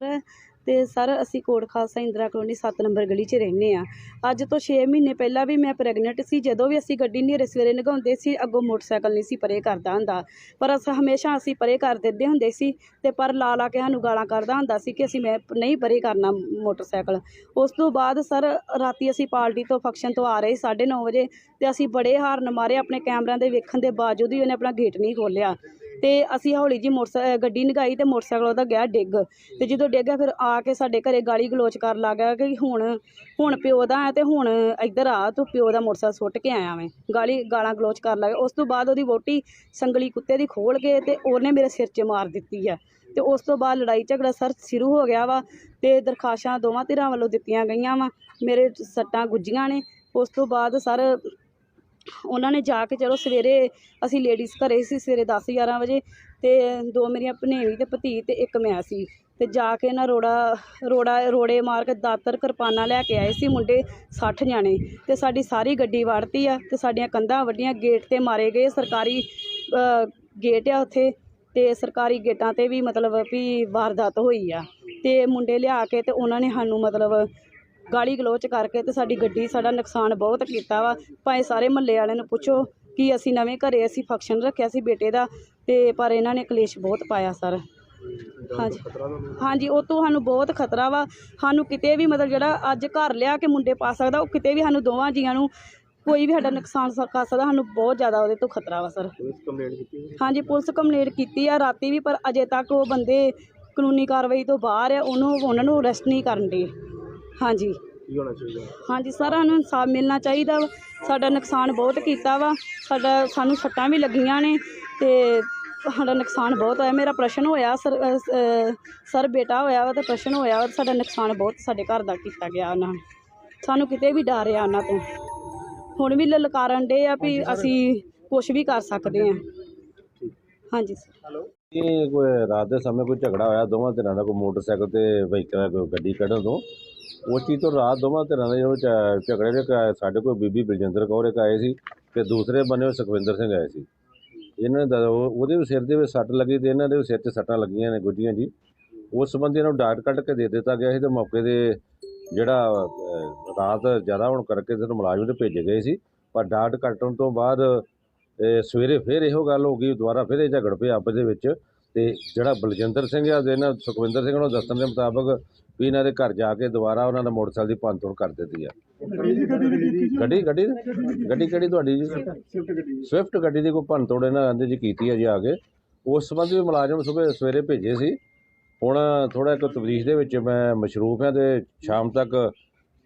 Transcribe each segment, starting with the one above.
ਹੈ ਤੇ ਸਰ, ਅਸੀਂ ਕੋਟ ਖਾਲਸਾ ਇੰਦਰਾ ਕਲੋਨੀ 7 ਨੰਬਰ ਗਲੀ 'ਚ ਰਹਿੰਦੇ ਆ ਅੱਜ ਤੋਂ 6 ਮਹੀਨੇ ਪਹਿਲਾਂ ਵੀ ਮੈਂ ਪ੍ਰੈਗਨੈਂਟ ਸੀ। ਜਦੋਂ ਵੀ ਅਸੀਂ ਗੱਡੀ ਨੇਰੇ ਸਵੇਰੇ ਲਗਾਉਂਦੇ ਸੀ, ਅੱਗੋਂ ਮੋਟਰਸਾਈਕਲ ਨਹੀਂ ਸੀ ਪਰੇ ਕਰਦਾ ਹੁੰਦਾ। ਪਰ ਅਸ, ਹਮੇਸ਼ਾ ਅਸੀਂ ਪਰੇ ਕਰ ਦਿੰਦੇ ਹੁੰਦੇ ਸੀ ਤੇ ਪਰ ਲਾ ਲਾ ਕੇ ਸਾਨੂੰ ਗਾਲਾਂ ਕੱਢਦਾ ਹੁੰਦਾ ਸੀ ਕਿ ਅਸੀਂ ਮੈਂ ਨਹੀਂ ਪਰੇ ਕਰਨਾ ਮੋਟਰਸਾਈਕਲ। ਉਸ ਤੋਂ ਬਾਅਦ ਸਰ, ਰਾਤੀ ਅਸੀਂ ਪਾਰਟੀ ਤੋਂ, ਫੰਕਸ਼ਨ ਤੋਂ ਆ ਰਹੇ 9:30 ਵਜੇ ਤੇ ਅਸੀਂ ਬੜੇ ਹਾਰਨ ਮਾਰੇ। ਆਪਣੇ ਕੈਮਰਿਆਂ ਦੇ ਵੇਖਣ ਦੇ ਬਾਵਜੂਦ ਵੀ ਉਹਨੇ ਆਪਣਾ ਗੇਟ ਨਹੀਂ ਖੋਲ੍ਹਿਆ। ਤੇ ਅਸੀਂ ਹੌਲੀ ਜੀ ਮੋਟਰ ਗੱਡੀ ਨਗਾਈ ਤੇ ਮੋਟਰਸਾਈਕਲ ਉਹਦਾ ਗਿਆ ਡਿੱਗ। ਤੇ ਜਦੋਂ ਡਿੱਗਿਆ ਫਿਰ ਆ ਕੇ ਸਾਡੇ ਘਰੇ ਗਾਲੀ ਗਲੋਚ ਕਰਨ ਲੱਗ ਗਿਆ ਕਿ ਹੁਣ ਹੁਣ ਪਿਓ ਦਾ ਹੈ ਤੇ ਹੁਣ ਇੱਧਰ ਆ, ਤੂੰ ਪਿਓ ਦਾ ਮੋਟਰਸਾਈਕਲ ਸੁੱਟ ਕੇ ਆਇਆ ਮੈਂ ਗਾਲੀ, ਗਾਲਾਂ ਗਲੋਚ ਕਰ ਲੱਗ ਗਿਆ। ਉਸ ਤੋਂ ਬਾਅਦ ਉਹਦੀ ਵੋਟੀ ਸੰਗਲੀ ਕੁੱਤੇ ਦੀ ਖੋਲ ਕੇ ਤੇ ਉਹਨੇ ਮੇਰੇ ਸਿਰ 'ਚ ਮਾਰ ਦਿੱਤੀ ਆ ਤੇ ਉਸ ਤੋਂ ਬਾਅਦ ਲੜਾਈ ਝਗੜਾ ਸਰ, ਸ਼ੁਰੂ ਹੋ ਗਿਆ ਵਾ ਤੇ ਦਰਖਾਸ਼ਾਂ ਦੋਵਾਂ ਧਿਰਾਂ ਵੱਲੋਂ ਦਿੱਤੀਆਂ ਗਈਆਂ ਵਾ। ਮੇਰੇ ਸੱਟਾਂ ਗੁੱਜੀਆਂ ਨੇ। ਉਸ ਤੋਂ ਬਾਅਦ ਸਰ ਉਹਨਾਂ ਨੇ ਜਾ ਕੇ ਚਲੋ ਸਵੇਰੇ ਅਸੀਂ ਲੇਡੀਜ਼ ਘਰੇ ਸੀ, ਸਵੇਰੇ 10 11 ਵਜੇ ਤੇ ਦੋ ਮੇਰੀਆਂ ਭਨੇਵੀਂ ਤੇ ਭਤੀ ਤੇ ਇੱਕ ਮੈਂ ਸੀ। ਤੇ ਜਾ ਕੇ ਨਾ ਰੋੜਾ ਰੋੜਾ, ਰੋੜੇ ਮਾਰ ਕੇ ਦਾਤਰ ਕਿਰਪਾਨਾਂ ਲੈ ਕੇ ਆਏ ਸੀ ਮੁੰਡੇ 60 ਜਾਣੇ। ਤੇ ਸਾਡੀ ਸਾਰੀ ਗੱਡੀ ਵੜਤੀ ਆ ਤੇ ਸਾਡੀਆਂ ਕੰਧਾਂ ਵੱਡੀਆਂ ਗੇਟ ਤੇ ਮਾਰੇ ਗਏ। ਸਰਕਾਰੀ ਗੇਟ ਆ ਉੱਥੇ ਤੇ ਸਰਕਾਰੀ ਗੇਟਾਂ ਤੇ ਵੀ ਮਤਲਬ ਵੀ ਵਾਰਦਾਤ ਹੋਈ ਆ। ਤੇ ਮੁੰਡੇ ਲਿਆ ਕੇ ਤੇ ਉਹਨਾਂ ਨੇ ਸਾਨੂੰ ਮਤਲਬ ਗਾਲੀ ਗਲੋਚ ਕਰਕੇ ਤੇ ਸਾਡੀ ਗੱਡੀ ਸਾਡਾ ਨੁਕਸਾਨ ਬਹੁਤ ਕੀਤਾ ਵਾ। ਭਾਵੇਂ ਸਾਰੇ ਮਹੱਲੇ ਵਾਲਿਆਂ ਨੂੰ ਪੁੱਛੋ ਕਿ ਅਸੀਂ ਨਵੇਂ ਘਰੇ ਅਸੀਂ ਫੰਕਸ਼ਨ ਰੱਖਿਆ ਸੀ ਬੇਟੇ ਦਾ ਤੇ ਪਰ ਇਹਨਾਂ ਨੇ ਕਲੇਸ਼ ਬਹੁਤ ਪਾਇਆ ਸਰ। ਹਾਂਜੀ। ਹਾਂਜੀ ਉਹ ਤੋਂ ਸਾਨੂੰ ਬਹੁਤ ਖਤਰਾ ਵਾ। ਸਾਨੂੰ ਕਿਤੇ ਵੀ ਮਤਲਬ ਜਿਹੜਾ ਅੱਜ ਘਰ ਲਿਆ ਕੇ ਮੁੰਡੇ ਪਾ ਸਕਦਾ ਉਹ ਕਿਤੇ ਵੀ ਸਾਨੂੰ ਦੋਵਾਂ ਜੀਆਂ ਨੂੰ ਕੋਈ ਵੀ ਸਾਡਾ ਨੁਕਸਾਨ ਕਰ ਸਕਦਾ ਸਾਨੂੰ ਬਹੁਤ ਜ਼ਿਆਦਾ ਉਹਦੇ ਤੋਂ ਖਤਰਾ ਵਾ ਸਰ। ਹਾਂਜੀ ਪੁਲਿਸ ਕੰਪਲੇਂਟ ਕੀਤੀ ਆ ਰਾਤੀ ਵੀ ਪਰ ਅਜੇ ਤੱਕ ਉਹ ਬੰਦੇ ਕਾਨੂੰਨੀ ਕਾਰਵਾਈ ਤੋਂ ਬਾਹਰ ਆ ਉਹਨੂੰ ਉਹਨਾਂ ਨੂੰ ਅਰੈਸਟ ਨਹੀਂ ਕਰਨ ਦੇ। ਹਾਂਜੀ। ਕੀ ਹੋਣਾ ਚਾਹੀਦਾ? ਹਾਂਜੀ ਸਾਰਿਆਂ ਨੂੰ ਇਨਸਾਫ ਮਿਲਣਾ ਚਾਹੀਦਾ ਵਾ। ਸਾਡਾ ਨੁਕਸਾਨ ਬਹੁਤ ਕੀਤਾ ਵਾ। ਸਾਡਾ ਸਾਨੂੰ ਸੱਟਾਂ ਵੀ ਲੱਗੀਆਂ ਨੇ ਤੇ ਸਾਡਾ ਨੁਕਸਾਨ ਬਹੁਤ ਹੋਇਆ। ਮੇਰਾ ਪ੍ਰਸ਼ਨ ਹੋਇਆ ਸਰ ਅ, ਅ, ਸਰ ਬੇਟਾ ਹੋਇਆ ਵਾ ਤੇ ਪ੍ਰਸ਼ਨ ਹੋਇਆ ਵਾ ਤੇ ਸਾਡਾ ਨੁਕਸਾਨ ਬਹੁਤ ਸਾਡੇ ਘਰ ਦਾ ਕੀਤਾ ਗਿਆ ਉਹਨਾਂ ਨੇ। ਸਾਨੂੰ ਕਿਤੇ ਵੀ ਡਰ ਆ ਉਹਨਾਂ ਤੋਂ। ਹੁਣ ਵੀ ਲਲਕਾਰਨ ਦੇ ਆ ਵੀ ਅਸੀਂ ਕੁਝ ਵੀ ਕਰ ਸਕਦੇ ਹਾਂ। ਹਾਂਜੀ ਸਰ। ਇਹ ਕੋਈ ਰਾਤ ਦੇ ਸਮੇਂ ਕੋਈ ਝਗੜਾ ਹੋਇਆ? ਦੋਵਾਂ ਧਿਰਾਂ ਦਾ ਕੋਈ ਮੋਟਰਸਾਈਕਲ ਤੇ ਵਹੀਕਲ ਕੋਈ ਗੱਡੀ ਕੱਢਣ ਤੋਂ? ਉਸ ਚੀਜ਼ ਤੋਂ ਰਾਤ ਦੋਵਾਂ ਧਿਰਾਂ ਦੇ ਜਦੋਂ ਝਗੜੇ ਦੇ ਕ- ਸਾਡੇ ਕੋਲ ਬੀਬੀ ਬਲਜਿੰਦਰ ਕੌਰ ਇੱਕ ਆਏ ਸੀ ਤੇ ਦੂਸਰੇ ਬੰਨੇ ਸੁਖਵਿੰਦਰ ਸਿੰਘ ਆਏ ਸੀ। ਇਹਨਾਂ ਦਾ ਉਹ- ਉਹਦੇ ਵੀ ਸਿਰ ਦੇ ਵਿੱਚ ਸੱਟ ਲੱਗੀ ਤੇ ਇਹਨਾਂ ਦੇ ਵੀ ਸਿਰ 'ਚ ਸੱਟਾਂ ਲੱਗੀਆਂ ਨੇ ਗੁੱਜੀਆਂ ਜੀ। ਉਸ ਸੰਬੰਧੀ ਇਹਨਾਂ ਨੂੰ ਡਾਟ ਕੱਢ ਕੇ ਦੇ ਦਿੱਤਾ ਗਿਆ ਸੀ ਤੇ ਮੌਕੇ ਦੇ ਜਿਹੜਾ ਅਹ, ਰਾਤ ਜ਼ਿਆਦਾ ਹੋਣ ਕਰਕੇ ਤੇ ਮੁਲਾਜ਼ਮ ਤੇ ਭੇਜੇ ਗਏ ਸੀ। ਪਰ ਡਾਟ ਕੱਟਣ ਤੋਂ ਬਾਅਦ ਇਹ ਸਵੇਰੇ ਫਿਰ ਇਹੋ ਗੱਲ ਹੋ ਗਈ ਦੁਬਾਰਾ ਫਿਰ ਇਹ ਝਗੜ ਪਿਆ ਆਪਸ ਦੇ ਵਿੱਚ। ਤੇ ਜਿਹੜਾ ਬਲਜਿੰਦਰ ਸਿੰਘ ਆ ਤੇ ਇਹਨਾਂ ਸੁਖਵਿੰਦਰ ਸਿੰਘ ਨੂੰ ਦੱਸਣ ਦੇ ਮੁਤਾਬਕ ਵੀ ਇਹਨਾਂ ਦੇ ਘਰ ਜਾ ਕੇ ਦੁਬਾਰਾ ਉਹਨਾਂ ਨੇ ਮੋਟਰਸਾਈਕਲ ਦੀ ਭੰਨਤੋੜ ਕਰ ਦਿੱਤੀ ਆ। ਗੱਡੀ ਗੱਡੀ ਗੱਡੀ ਕਿਹੜੀ ਤੁਹਾਡੀ ਜੀ? ਸਵਿਫਟ ਗੱਡੀ ਦੀ ਕੋਈ ਭੰਨਤੋੜ ਇਹਨਾਂ ਆਂਦੇ ਜੀ ਕੀਤੀ ਆ ਜੀ ਆ ਕੇ। ਉਸ ਸੰਬੰਧੀ ਵੀ ਮੁਲਾਜ਼ਮ ਸਵੇਰੇ ਸਵੇਰੇ ਭੇਜੇ ਸੀ। ਹੁਣ ਥੋੜਾ ਇੱਕ ਤਬਦੀਸ਼ ਦੇ ਵਿੱਚ ਮੈਂ ਮਸ਼ਰੂਫ ਹਾਂ ਤੇ ਸ਼ਾਮ ਤੱਕ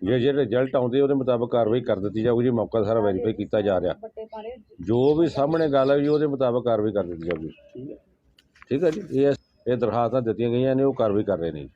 ਜੇ ਜਿਹੜੇ ਰਿਜ਼ਲਟ ਆਉਂਦੇ ਉਹਦੇ ਮੁਤਾਬਕ ਕਾਰਵਾਈ ਕਰ ਦਿੱਤੀ ਜਾਊਗੀ ਜੀ। ਮੌਕਾ ਸਾਰਾ ਵੈਰੀਫਾਈ ਕੀਤਾ ਜਾ ਰਿਹਾ। ਜੋ ਵੀ ਸਾਹਮਣੇ ਗੱਲ ਹੈ ਜੀ, ਉਹਦੇ ਮੁਤਾਬਕ ਕਾਰਵਾਈ ਕਰ ਦਿੱਤੀ ਜਾਊਗੀ। ਠੀਕ ਹੈ ਜੀ? ਇਹ ਇਹ ਦਰਖਾਸਤਾਂ ਦਿੱਤੀਆਂ ਗਈਆਂ ਨੇ, ਉਹ ਕਾਰਵਾਈ ਕਰ ਰਹੇ ਨੇ ਜੀ।